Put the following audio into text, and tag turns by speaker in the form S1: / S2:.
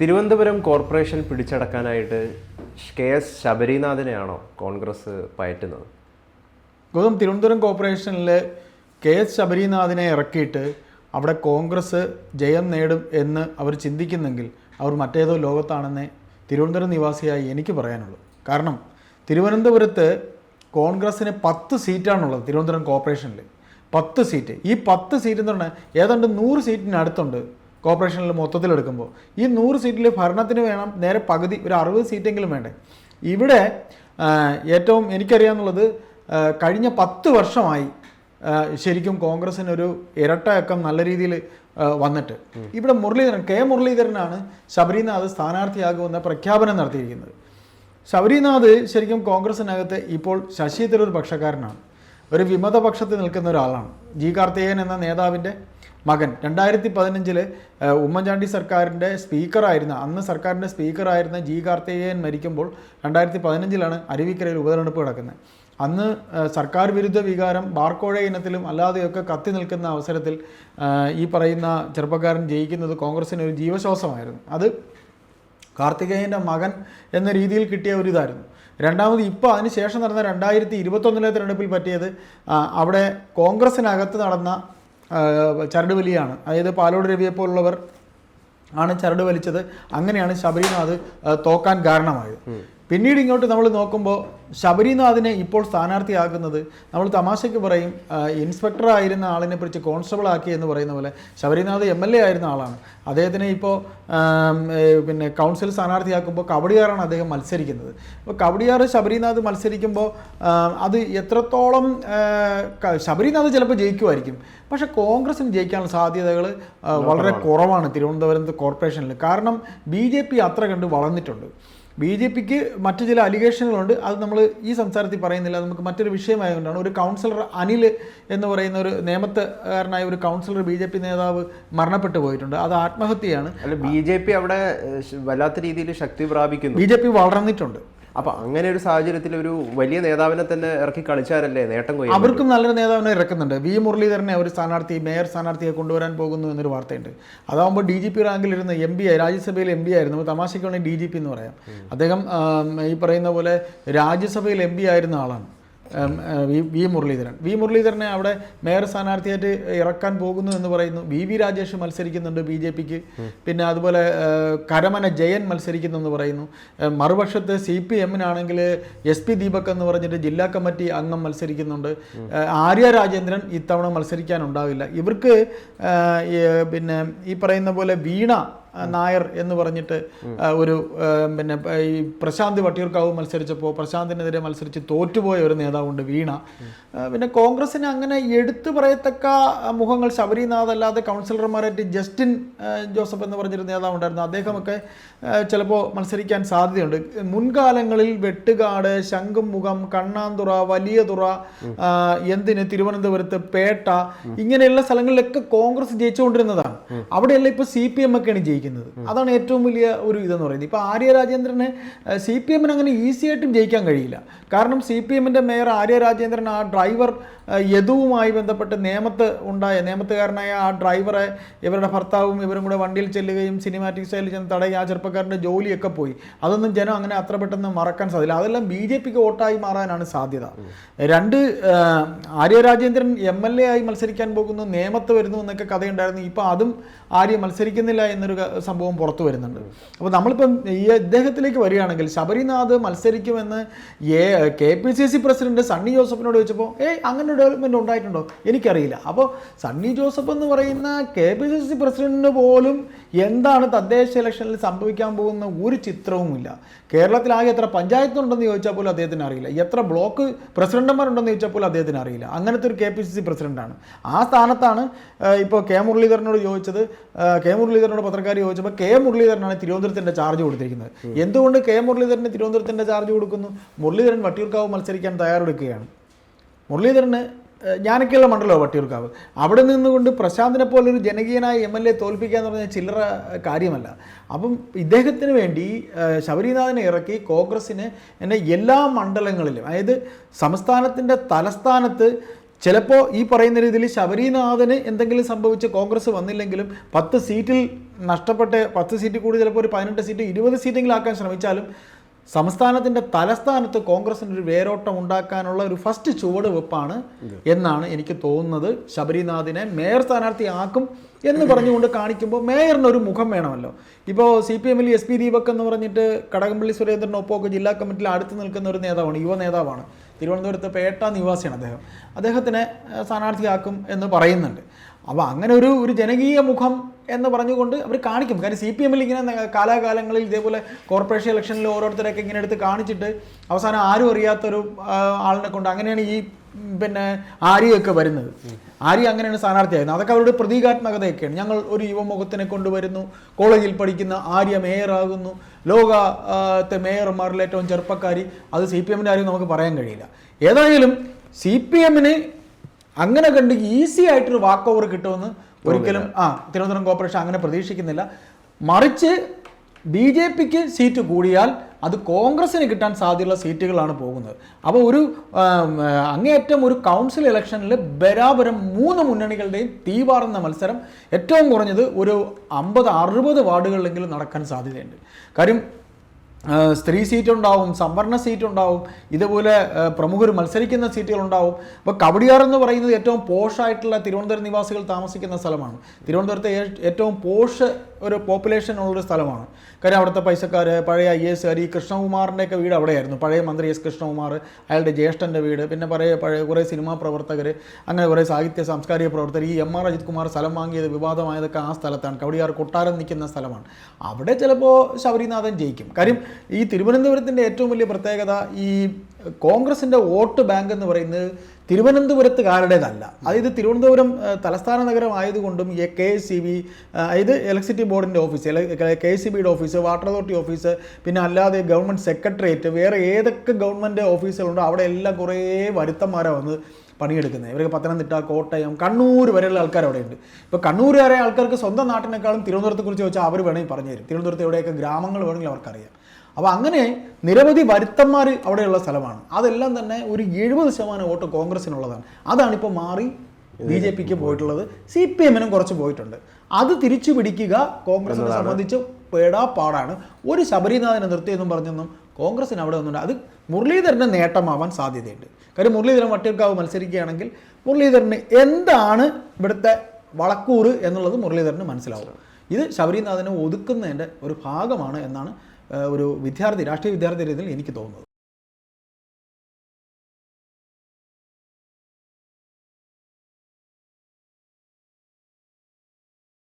S1: Thiruvananthapuram corporation പിടിച്ചടക്കാനായിട്ട് K S ശബരിനാഥനെയാണോ കോൺഗ്രസ് പയറ്റുന്നത്?
S2: ഗൗതം തിരുവനന്തപുരം കോർപ്പറേഷനിൽ കെ എസ് ശബരിനാഥിനെ ഇറക്കിയിട്ട് അവിടെ കോൺഗ്രസ് ജയം നേടും എന്ന് അവർ ചിന്തിക്കുന്നെങ്കിൽ അവർ മറ്റേതോ ലോകത്താണെന്നേ തിരുവനന്തപുരം നിവാസിയായി എനിക്ക് പറയാനുള്ളൂ. കാരണം തിരുവനന്തപുരത്ത് കോൺഗ്രസ്സിന് പത്ത് സീറ്റാണുള്ളത് തിരുവനന്തപുരം കോർപ്പറേഷനിൽ പത്ത് സീറ്റ്. ഈ പത്ത് സീറ്റ് എന്ന് പറഞ്ഞാൽ ഏതാണ്ട് നൂറ് സീറ്റിന് അടുത്തുണ്ട് കോർപ്പറേഷനിൽ മൊത്തത്തിലെടുക്കുമ്പോൾ ഈ നൂറ് സീറ്റിൽ ഭരണത്തിന് വേണം നേരെ പകുതി ഒരു അറുപത് സീറ്റെങ്കിലും വേണ്ടേ? ഇവിടെ ഏറ്റവും എനിക്കറിയാമെന്നുള്ളത് കഴിഞ്ഞ പത്ത് വർഷമായി ശരിക്കും കോൺഗ്രസിനൊരു ഇരട്ടയക്കം നല്ല രീതിയിൽ വന്നിട്ട്. ഇവിടെ മുരളീധരൻ കെ മുരളീധരനാണ് ശബരിനാഥ് സ്ഥാനാർത്ഥിയാകുമെന്ന പ്രഖ്യാപനം നടത്തിയിരിക്കുന്നത്. ശബരിനാഥ് ശരിക്കും കോൺഗ്രസിനകത്ത് ഇപ്പോൾ ശശി തരൂർ പക്ഷക്കാരനാണ്. ഒരു വിമതപക്ഷത്ത് നിൽക്കുന്ന ഒരാളാണ്. ജി കാർത്തികേയൻ എന്ന നേതാവിന്റെ മകൻ. രണ്ടായിരത്തി പതിനഞ്ചിൽ ഉമ്മൻചാണ്ടി സർക്കാരിന്റെ സ്പീക്കറായിരുന്ന അന്ന് സർക്കാരിന്റെ സ്പീക്കറായിരുന്ന ജി കാർത്തികേയൻ മരിക്കുമ്പോൾ രണ്ടായിരത്തി പതിനഞ്ചിലാണ് അരുവിക്കരയിൽ ഉപതെരഞ്ഞെടുപ്പ് കിടക്കുന്നത് അന്ന് സർക്കാർ വിരുദ്ധ വികാരം ബാർക്കോഴ ഇനത്തിലും അല്ലാതെയൊക്കെ കത്തി നിൽക്കുന്ന അവസരത്തിൽ ഈ പറയുന്ന ചെറുപ്പക്കാരൻ ജയിക്കുന്നത് കോൺഗ്രസിന് ഒരു ജീവശ്വാസമായിരുന്നു. അത് കാർത്തികേയന്റെ മകൻ എന്ന രീതിയിൽ കിട്ടിയ ഒരു ഇതായിരുന്നു. രണ്ടാമത് ഇപ്പോൾ അതിന് ശേഷം നടന്ന രണ്ടായിരത്തി ഇരുപത്തൊന്നിലെ തിരഞ്ഞെടുപ്പിൽ പറ്റിയത് അവിടെ കോൺഗ്രസിനകത്ത് നടന്ന ചരട് വലിയാണ്. അതായത് പാലോട് രവിയെ പോലുള്ളവർ ആണ് ചരട് വലിച്ചത്. അങ്ങനെയാണ് ശബരിനാഥ് തോക്കാൻ കാരണമായത്. പിന്നീട് ഇങ്ങോട്ട് നമ്മൾ നോക്കുമ്പോൾ ശബരിനാഥിനെ ഇപ്പോൾ സ്ഥാനാർത്ഥിയാക്കുന്നത് നമ്മൾ തമാശയ്ക്ക് പറയും ഇൻസ്പെക്ടർ ആയിരുന്ന ആളിനെ പിടിച്ച് കോൺസ്റ്റബിൾ ആക്കി എന്ന് പറയുന്ന പോലെ ശബരിനാഥ് എം എൽ എ ആയിരുന്ന ആളാണ്. അദ്ദേഹത്തിനെ ഇപ്പോൾ പിന്നെ കൗൺസിൽ സ്ഥാനാർത്ഥിയാക്കുമ്പോൾ കബഡിയാറാണ് അദ്ദേഹം മത്സരിക്കുന്നത്. അപ്പോൾ കബഡിയാർ ശബരിനാഥ് മത്സരിക്കുമ്പോൾ അത് എത്രത്തോളം ശബരിനാഥ് ചിലപ്പോൾ ജയിക്കുമായിരിക്കും. പക്ഷെ കോൺഗ്രസിന് ജയിക്കാനുള്ള സാധ്യതകൾ വളരെ കുറവാണ് തിരുവനന്തപുരത്ത് കോർപ്പറേഷനിൽ. കാരണം ബി ജെ പി അത്ര കണ്ട് വളർന്നിട്ടുണ്ട്. ബി ജെ പിക്ക് മറ്റു ചില അലിഗേഷനുകളുണ്ട്. അത് നമ്മൾ ഈ സംസാരത്തിൽ പറയുന്നില്ല. നമുക്ക് മറ്റൊരു വിഷയമായതുകൊണ്ടാണ്. ഒരു കൗൺസിലർ അനിൽ എന്ന് പറയുന്ന ഒരു നിയമത്തുകാരനായ ഒരു കൗൺസിലർ ബി ജെ പി നേതാവ് മരണപ്പെട്ടു പോയിട്ടുണ്ട്. അത് ആത്മഹത്യയാണ്.
S1: അല്ല ബി ജെ പി അവിടെ വല്ലാത്ത രീതിയിൽ ശക്തി പ്രാപിക്കുന്നു.
S2: ബി ജെ പി വളർന്നിട്ടുണ്ട്.
S1: അപ്പൊ അങ്ങനെ ഒരു സാഹചര്യത്തിൽ ഒരു വലിയ നേതാവിനെ തന്നെ ഇറക്കി കളിച്ചാരല്ലേ നേട്ടം കൊയ്യാൻ
S2: അവർക്കും നല്ലൊരു നേതാവിനെ ഇറക്കുന്നുണ്ട്. വി മുരളീധരനെ ഒരു സ്ഥാനാർത്ഥി മേയർ സ്ഥാനാർത്ഥിയെ കൊണ്ടുവരാൻ പോകുന്നു എന്നൊരു വാർത്തയുണ്ട്. അതാകുമ്പോൾ ഡി ജി പി റാങ്കിലിരുന്ന എം പി ആയി രാജ്യസഭയിൽ എം പി ആയിരുന്നു. തമാശയ്ക്കാണെങ്കിൽ തമാശയ്ക്ക് വേണമെങ്കിൽ ഡി ജി പി എന്ന് പറയാം. അദ്ദേഹം ഈ പറയുന്ന പോലെ രാജ്യസഭയിൽ എം പി ആയിരുന്ന ആളാണ്. V V Muraleedharan. വി മുരളീധരനെ അവിടെ മേയർ സ്ഥാനാർത്ഥിയായിട്ട് ഇറക്കാൻ പോകുന്നു എന്ന് പറയുന്നു. വി വി രാജേഷ് മത്സരിക്കുന്നുണ്ട് ബി ജെ പിക്ക്. പിന്നെ അതുപോലെ കരമന ജയൻ മത്സരിക്കുന്നു എന്ന് പറയുന്നു മറുപക്ഷത്ത് സി പി എമ്മിനാണെങ്കിൽ എസ് പി ദീപക് എന്ന് പറഞ്ഞിട്ട് ജില്ലാ കമ്മിറ്റി അംഗം മത്സരിക്കുന്നുണ്ട്. ആര്യ രാജേന്ദ്രൻ ഇത്തവണ മത്സരിക്കാനുണ്ടാവില്ല ഇവർക്ക് പിന്നെ ഈ പറയുന്ന പോലെ വീണ നായർ എന്ന് പറഞ്ഞിട്ട് ഒരു പിന്നെ ഈ പ്രശാന്ത് വട്ടിയൂർക്കാവ് മത്സരിച്ചപ്പോൾ പ്രശാന്തിനെതിരെ മത്സരിച്ച് തോറ്റുപോയ ഒരു നേതാവുണ്ട് വീണ. പിന്നെ കോൺഗ്രസിന് അങ്ങനെ എടുത്തു പറയത്തക്ക മുഖങ്ങൾ ശബരിനാഥ് അല്ലാതെ കൗൺസിലർമാരായിട്ട് ജസ്റ്റിൻ ജോസഫ് എന്ന് പറഞ്ഞൊരു നേതാവുണ്ടായിരുന്നു. അദ്ദേഹമൊക്കെ ചിലപ്പോൾ മത്സരിക്കാൻ സാധ്യതയുണ്ട്. മുൻകാലങ്ങളിൽ വെട്ടുകാട് ശംഖുമുഖം കണ്ണാന്തുറ വലിയ തുറ ആ, എന്തിന് തിരുവനന്തപുരത്ത് പേട്ട ഇങ്ങനെയുള്ള സ്ഥലങ്ങളിലൊക്കെ കോൺഗ്രസ് ജയിച്ചുകൊണ്ടിരുന്നതാണ്. അവിടെയല്ല ഇപ്പോൾ സി പി എം ഒക്കെയാണ് ജയിക്കുന്നത് അതാണ് ഏറ്റവും വലിയ ഒരു ഇതെന്ന് പറയുന്നത്. ഇപ്പോൾ ആര്യ രാജേന്ദ്രനെ സി പി എമ്മിന് അങ്ങനെ ഈസി ആയിട്ടും ജയിക്കാൻ കഴിയില്ല. കാരണം സി പി എമ്മിന്റെ മേയർ ആര്യ രാജേന്ദ്രൻ ആ ഡ്രൈവർ യദുവുമായി ബന്ധപ്പെട്ട് നേമത്ത് ഉണ്ടായ നേമത്തുകാരനായ ആ ഡ്രൈവറെ ഇവരുടെ ഭർത്താവും ഇവരും കൂടെ വണ്ടിയിൽ ചെല്ലുകയും സിനിമാറ്റിക് സ്റ്റൈലിൽ ചെന്ന് തടയി ആ ചെറുപ്പക്കാരന്റെ ജോലിയൊക്കെ പോയി. അതൊന്നും ജനം അങ്ങനെ അത്ര പെട്ടെന്ന് മറക്കാൻ സാധ്യത അതെല്ലാം ബി ജെ പിക്ക് വോട്ടായി മാറാനാണ് സാധ്യത. രണ്ട് Arya Rajendran M L A ആയി മത്സരിക്കാൻ പോകുന്നു നേമത്ത് വരുന്നു എന്നൊക്കെ കഥയുണ്ടായിരുന്നു. ഇപ്പോൾ അതും ആര്യ മത്സരിക്കുന്നില്ല എന്നൊരു സംഭവം പുറത്തു വരുന്നുണ്ട്. അപ്പോൾ നമ്മളിപ്പം ഈ ഇദ്ദേഹത്തിലേക്ക് വരികയാണെങ്കിൽ ശബരിനാഥ് മത്സരിക്കുമെന്ന് A K P C C president Sunny ജോസഫിനോട് ചോദിച്ചപ്പോൾ ഏയ് അങ്ങനെ ഡെവലപ്മെന്റ് ഉണ്ടായിട്ടുണ്ടോ? എനിക്കറിയില്ല. അപ്പോൾ സണ്ണി ജോസഫ് എന്ന് പറയുന്ന കെ പി സി സി പ്രസിഡന്റിന് പോലും എന്താണ് തദ്ദേശ ഇലക്ഷനിൽ സംഭവിക്കാൻ പോകുന്ന ഒരു ചിത്രവുമില്ല. കേരളത്തിലാകെ എത്ര പഞ്ചായത്തുണ്ടെന്ന് ചോദിച്ചാൽ പോലും അദ്ദേഹത്തിന് അറിയില്ല. എത്ര ബ്ലോക്ക് പ്രസിഡന്റുമാരുണ്ടെന്ന് ചോദിച്ചാൽ പോലും അദ്ദേഹത്തിന് അറിയില്ല. അങ്ങനത്തെ ഒരു കെ പി സി സി പ്രസിഡന്റാണ് ആ സ്ഥാനത്താണ് ഇപ്പോൾ കെ മുരളീധരനോട് ചോദിച്ചത്. കെ മുരളീധരനോട് പത്രക്കാർ ചോദിച്ചപ്പോൾ കെ മുരളീധരനാണ് തിരുവനന്തപുരത്തിന്റെ ചാർജ് കൊടുത്തിരിക്കുന്നത്. എന്തുകൊണ്ട് കെ മുരളീധരന് തിരുവനന്തപുരത്തിന്റെ ചാർജ് കൊടുക്കുന്നു? മുരളീധരൻ വട്ടിയൂർക്കാവ് മത്സരിക്കാൻ തയ്യാറെടുക്കുകയാണ്. മുരളീധരന് ഞാനൊക്കെയുള്ള മണ്ഡലമാണ് വട്ടിയൂർക്കാവ് അവിടെ നിന്നുകൊണ്ട് പ്രശാന്തിനെ പോലൊരു ജനകീയനായ എം എൽ എ തോൽപ്പിക്കുക എന്ന് പറഞ്ഞാൽ ചില്ലറ കാര്യമല്ല. അപ്പം ഇദ്ദേഹത്തിന് വേണ്ടി ശബരിനാഥനെ ഇറക്കി കോൺഗ്രസ്സിന് എന്നെ എല്ലാ മണ്ഡലങ്ങളിലും അതായത് സംസ്ഥാനത്തിന്റെ തലസ്ഥാനത്ത് ചിലപ്പോൾ ഈ പറയുന്ന രീതിയിൽ ശബരിനാഥന് എന്തെങ്കിലും സംഭവിച്ച് കോൺഗ്രസ് വന്നില്ലെങ്കിലും പത്ത് സീറ്റിൽ നഷ്ടപ്പെട്ട് പത്ത് സീറ്റ് കൂടി ചിലപ്പോൾ ഒരു പതിനെട്ട് സീറ്റ് ഇരുപത് സീറ്റെങ്കിലും ആക്കാൻ ശ്രമിച്ചാലും സംസ്ഥാനത്തിന്റെ തലസ്ഥാനത്ത് കോൺഗ്രസിന് ഒരു വേരോട്ടം ഉണ്ടാക്കാനുള്ള ഒരു ഫസ്റ്റ് ചുവട് വെപ്പാണ് എന്നാണ് എനിക്ക് തോന്നുന്നത്. ശബരിനാഥിനെ മേയർ സ്ഥാനാർത്ഥിയാക്കും എന്ന് പറഞ്ഞുകൊണ്ട് കാണിക്കുമ്പോൾ മേയറിന് ഒരു മുഖം വേണമല്ലോ. ഇപ്പോൾ സി പി എമ്മിൽ എസ് പി ദീപക് എന്ന് പറഞ്ഞിട്ട് കടകംപള്ളി സുരേന്ദ്രനൊപ്പമൊക്കെ ജില്ലാ കമ്മിറ്റിയിൽ അടുത്ത് നിൽക്കുന്ന ഒരു നേതാവാണ് യുവ നേതാവാണ്. തിരുവനന്തപുരത്ത് പേട്ട നിവാസിയാണ് അദ്ദേഹം. അദ്ദേഹത്തിനെ സ്ഥാനാർത്ഥിയാക്കും എന്ന് പറയുന്നുണ്ട്. അപ്പോൾ അങ്ങനെ ഒരു ഒരു ജനകീയ മുഖം എന്ന് പറഞ്ഞുകൊണ്ട് അവർ കാണിക്കും. കാരണം സി പി എമ്മിൽ ഇങ്ങനെ കാലാകാലങ്ങളിൽ ഇതേപോലെ കോർപ്പറേഷൻ ഇലക്ഷനിൽ ഓരോരുത്തരൊക്കെ ഇങ്ങനെ എടുത്ത് കാണിച്ചിട്ട് അവസാനം ആരും അറിയാത്തൊരു ആളിനെ കൊണ്ട് അങ്ങനെയാണ് ഈ പിന്നെ ആര്യയൊക്കെ വരുന്നത്. ആര്യ അങ്ങനെയാണ് സ്ഥാനാർത്ഥിയായിരുന്നത്. അതൊക്കെ അവരുടെ പ്രതീകാത്മകതയൊക്കെയാണ്. ഞങ്ങൾ ഒരു യുവമുഖത്തിനെ കൊണ്ടുവരുന്നു. കോളേജിൽ പഠിക്കുന്ന ആര്യ മേയറാകുന്നു. ലോക മേയർമാരിലേറ്റവും ചെറുപ്പക്കാരി. അത് സി പി എമ്മിന്റെ ആരും നമുക്ക് പറയാൻ കഴിയില്ല. ഏതായാലും സി പി എമ്മിന് അങ്ങനെ കണ്ട് ഈസി ആയിട്ടൊരു വാക്ക് ഓവർ കിട്ടുമെന്ന് ഒരിക്കലും ആ തിരുവനന്തപുരം കോർപ്പറേഷൻ അങ്ങനെ പ്രതീക്ഷിക്കുന്നില്ല. മറിച്ച് ബി ജെ പിക്ക് സീറ്റ് കൂടിയാൽ അത് കോൺഗ്രസിന് കിട്ടാൻ സാധ്യതയുള്ള സീറ്റുകളാണ് പോകുന്നത്. അപ്പോൾ ഒരു അങ്ങേയറ്റം ഒരു കൗൺസിൽ ഇലക്ഷനിൽ ബരാബരം മൂന്ന് മുന്നണികളുടെയും തീവാറുന്ന മത്സരം ഏറ്റവും കുറഞ്ഞത് ഒരു അമ്പത് അറുപത് വാർഡുകളിലെങ്കിലും നടക്കാൻ സാധ്യതയുണ്ട്. കാര്യം സ്ത്രീ സീറ്റ് ഉണ്ടാവും സംവരണ സീറ്റ് ഉണ്ടാവും ഇതുപോലെ പ്രമുഖർ മത്സരിക്കുന്ന സീറ്റുകൾ ഉണ്ടാവും അപ്പോൾ കവടിയാർ എന്ന് പറയുന്നത് ഏറ്റവും പോഷായിട്ടുള്ള തിരുവനന്തപുരം നിവാസികൾ താമസിക്കുന്ന സ്ഥലമാണ്. തിരുവനന്തപുരത്തെ ഏറ്റവും പോഷ് ഒരു പോപ്പുലേഷൻ ഉള്ളൊരു സ്ഥലമാണ്. കാര്യം അവിടുത്തെ പൈസക്കാർ പഴയ ഐ എസ് ആർ ഈ കൃഷ്ണകുമാറിന്റെയൊക്കെ വീട് അവിടെയായിരുന്നു. പഴയ മന്ത്രി എസ് കൃഷ്ണകുമാർ അയാളുടെ ജ്യേഷ്ഠന്റെ വീട് പിന്നെ പഴയ പഴയ കുറേ സിനിമാ പ്രവർത്തകർ അങ്ങനെ കുറേ സാഹിത്യ സാംസ്കാരിക പ്രവർത്തകർ ഈ എം ആർ അജിത് കുമാർ സ്ഥലം വാങ്ങിയത് വിവാദമായതൊക്കെ ആ സ്ഥലത്താണ്. കവടിയാർ കൊട്ടാരം നിൽക്കുന്ന സ്ഥലമാണ്. അവിടെ ചിലപ്പോൾ ശബരിനാഥൻ ജയിക്കും. കാര്യം ഈ തിരുവനന്തപുരത്തിന്റെ ഏറ്റവും വലിയ പ്രത്യേകത ഈ കോൺഗ്രസിന്റെ വോട്ട് ബാങ്ക് എന്ന് പറയുന്നത് തിരുവനന്തപുരത്തുകാരുടേതല്ല അതായത് തിരുവനന്തപുരം തലസ്ഥാന നഗരം ആയതുകൊണ്ടും ഈ കെ എസ് സി ബി അതായത് ഇലക്ട്രിസിറ്റി ബോർഡിന്റെ ഓഫീസ് കെ എസ് സി ബിയുടെ ഓഫീസ് വാട്ടർ അതോറിറ്റി ഓഫീസ് പിന്നെ അല്ലാതെ ഗവൺമെന്റ് സെക്രട്ടേറിയറ്റ് വേറെ ഏതൊക്കെ ഗവൺമെന്റ് ഓഫീസുകളുണ്ടോ അവിടെ എല്ലാം കുറേ വരുത്തന്മാരാണ് വന്ന് പണിയെടുക്കുന്നത്. ഇവർക്ക് പത്തനംതിട്ട കോട്ടയം കണ്ണൂർ വരെയുള്ള ആൾക്കാർ അവിടെയുണ്ട്. ഇപ്പോൾ കണ്ണൂരുകാരെ ആൾക്കാർക്ക് സ്വന്തം നാട്ടിനേക്കാളും തിരുവനന്തപുരത്തെക്കുറിച്ച് ചോദിച്ചാൽ അവർ വേണമെങ്കിൽ പറഞ്ഞു തരും തിരുവനന്തപുരത്ത് എവിടെയൊക്കെ ഗ്രാമങ്ങൾ വേണമെങ്കിൽ അവർക്കറിയാം. അപ്പോൾ അങ്ങനെ നിരവധി വരുത്തന്മാർ അവിടെയുള്ള സ്ഥലമാണ്. അതെല്ലാം തന്നെ ഒരു എഴുപത് ശതമാനം വോട്ട് കോൺഗ്രസിനുള്ളതാണ്. അതാണിപ്പോൾ മാറി ബി ജെ പിക്ക് പോയിട്ടുള്ളത്. സി പി എമ്മിനും കുറച്ച് പോയിട്ടുണ്ട്. അത് തിരിച്ചു പിടിക്കുക കോൺഗ്രസിനെ സംബന്ധിച്ച് പേടാ പാടാണ് ഒരു ശബരിനാഥനെ നിർത്തിയെന്നും പറഞ്ഞൊന്നും കോൺഗ്രസിന് അവിടെ ഒന്നുണ്ട് അത് മുരളീധരന്റെ നേട്ടമാവാൻ സാധ്യതയുണ്ട്. കാര്യം മുരളീധരൻ വട്ടിയൂർക്കാവ് മത്സരിക്കുകയാണെങ്കിൽ മുരളീധരന് എന്താണ് ഇവിടുത്തെ വളക്കൂറ് എന്നുള്ളത് മുരളീധരന് മനസ്സിലാവും. ഇത് ശബരിനാഥനെ ഒതുക്കുന്നതിന്റെ ഒരു ഭാഗമാണ് എന്നാണ് ഒരു വിദ്യാർത്ഥി രാഷ്ട്രീയ വിദ്യാർത്ഥി രീതിയിൽ എനിക്ക് തോന്നുന്നത്.